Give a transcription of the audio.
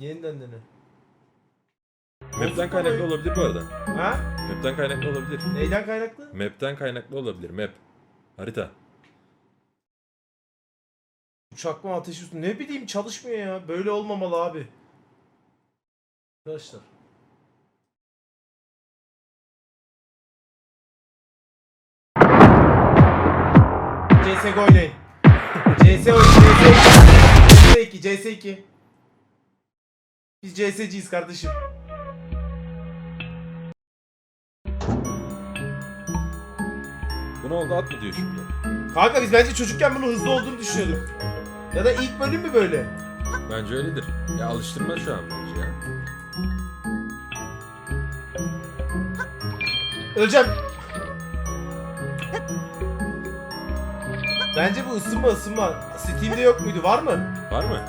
Yeniden dene. Map'ten kaynaklı olabilir bu arada. Ha? Map'ten kaynaklı olabilir. Neyden kaynaklı? Map'ten kaynaklı olabilir. Map. Harita. Uçakma ateş üstü. Ne bileyim çalışmıyor ya. Böyle olmamalı abi. Arkadaşlar. CSGO oynayın. CS oynayın. CS2. CS2. Biz CS'ciyiz kardeşim. Bu ne oldu at mı diyor şimdi? Kanka biz bence çocukken bunun hızlı olduğunu düşünüyorduk. Ya da ilk bölüm mü böyle? Bence öyledir. Ya alıştırma şu an bence ya. Öleceğim. Bence bu ısınma ısınma. Steam'de yok muydu? Var mı? Var mı?